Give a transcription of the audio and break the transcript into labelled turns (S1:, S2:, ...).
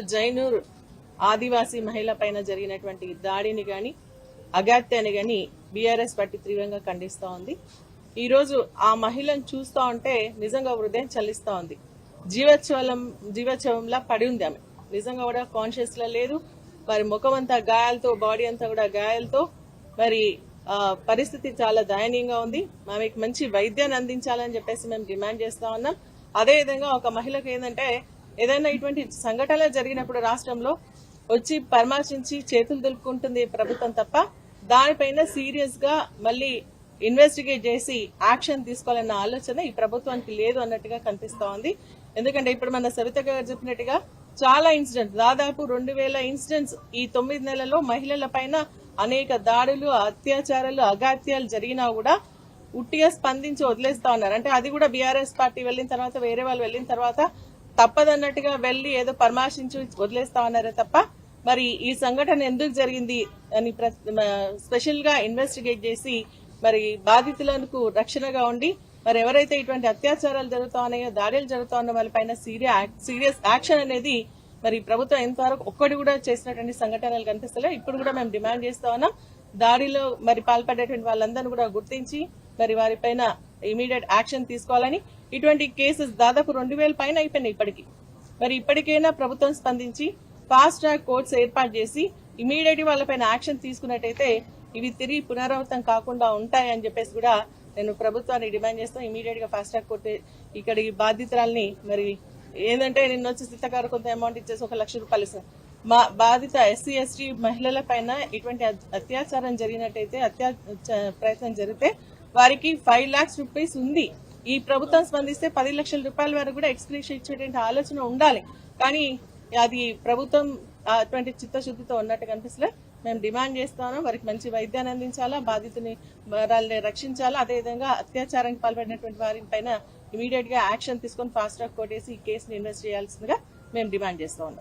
S1: జైనూర్ ఆదివాసీ మహిళ పైన జరిగినటువంటి దాడిని గాని అగాత్యాన్ని గాని బీఆర్ఎస్ పార్టీ తీవ్రంగా ఖండిస్తూ ఉంది. ఈరోజు ఆ మహిళను చూస్తా ఉంటే నిజంగా హృదయం చలిస్తూ ఉంది. జీవోత్సవం జీవోత్సవంలా పడి ఉంది ఆమె. నిజంగా కూడా కాన్షియస్లో లేదు. మరి ముఖం అంతా గాయాలతో బాడీ అంతా కూడా గాయాలతో మరి పరిస్థితి చాలా దయనీయంగా ఉంది. ఆమెకు మంచి వైద్యాన్ని అందించాలని చెప్పేసి మేము డిమాండ్ చేస్తా ఉన్నాం. అదే విధంగా ఒక మహిళకు ఏంటంటే ఏదైనా ఇటువంటి సంఘటనలు జరిగినప్పుడు రాష్ట్రంలో వచ్చి పరామర్శించి చేతులు దులుపుకుంటుంది ప్రభుత్వం తప్ప దానిపైన సీరియస్గా మళ్ళీ ఇన్వెస్టిగేట్ చేసి యాక్షన్ తీసుకోవాలన్న ఆలోచన ఈ ప్రభుత్వానికి లేదు అన్నట్టుగా కనిపిస్తా ఉంది. ఎందుకంటే ఇప్పుడు మన సవిత గారు చెప్పినట్టుగా చాలా ఇన్సిడెంట్స్ దాదాపు రెండు వేల ఇన్సిడెంట్స్ ఈ తొమ్మిది నెలల్లో మహిళల పైన అనేక దాడులు అత్యాచారాలు అగాత్యాలు జరిగినా కూడా ఉట్టిగా స్పందించి వదిలేస్తా ఉన్నారు. అంటే అది కూడా బీఆర్ఎస్ పార్టీ వెళ్ళిన తర్వాత వేరే వాళ్ళు వెళ్ళిన తర్వాత తప్పదన్నట్టుగా వెళ్ళి ఏదో పరామర్శించి వదిలేస్తా ఉన్నారే తప్ప మరి ఈ సంఘటన ఎందుకు జరిగింది అని స్పెషల్గా ఇన్వెస్టిగేట్ చేసి మరి బాధితులకు రక్షణగా ఉండి మరి ఎవరైతే ఇటువంటి అత్యాచారాలు జరుగుతా ఉన్నాయో దాడులు జరుగుతా ఉన్న వాళ్ళపైన సీరియస్ సీరియస్ యాక్షన్ అనేది మరి ప్రభుత్వం ఎంతవరకు ఒక్కటి కూడా చేసినటువంటి సంఘటనలు కనిపిస్తలే ఇప్పుడు కూడా మేము డిమాండ్ చేస్తా ఉన్నాం. దాడిలో మరి పాల్పడేటువంటి వాళ్ళందరినీ కూడా గుర్తించి మరి వారిపైన ఇమీడియట్ యాక్షన్ తీసుకోవాలని ఇటువంటి కేసెస్ దాదాపు రెండు వేల పైన అయిపోయినాయి ఇప్పటికి. మరి ఇప్పటికైనా ప్రభుత్వం స్పందించి ఫాస్ట్ ట్రాక్ కోర్ట్స్ ఏర్పాటు చేసి ఇమీడియట్ వాళ్ళపైన యాక్షన్ తీసుకున్నట్టయితే ఇవి తిరిగి పునరావృతం కాకుండా ఉంటాయని చెప్పేసి కూడా నేను ప్రభుత్వాన్ని డిమాండ్ చేస్తాను ఇమీడియట్గా ఫాస్ట్ ట్రాక్ కోర్టు ఇక్కడికి బాధితురాల్ని మరి ఏంటంటే నిన్న వచ్చి సీతగారు కొంత అమౌంట్ ఇచ్చేసి ఒక లక్ష రూపాయలు ఇస్తాను మా బాధిత ఎస్సీ ఎస్టీ మహిళల పైన ఇటువంటి అత్యాచారం జరిగినట్టయితే అత్యా ప్రయత్నం జరిగితే వారికి ఫైవ్ లాక్స్ రూపీస్ ఉంది. ఈ ప్రభుత్వం స్పందిస్తే పది లక్షల రూపాయల వరకు కూడా ఎక్స్క్రీషన్ ఇచ్చేటువంటి ఆలోచన ఉండాలి. కానీ అది ప్రభుత్వం అటువంటి చిత్తశుద్ధితో ఉన్నట్టు కనిపిస్తలే. మేము డిమాండ్ చేస్తాను వారికి మంచి వైద్యాన్ని అందించాలా బాధితుని వాళ్ళని రక్షించాలా అదేవిధంగా అత్యాచారానికి పాల్పడినటువంటి వారి పైన ఇమీడియట్గా యాక్షన్ తీసుకొని ఫాస్ట్ ట్రాక్ కొట్టేసి ఈ కేసుని ఇన్వెస్ట్ చేయాల్సిందిగా మేము డిమాండ్ చేస్తా ఉన్నాం.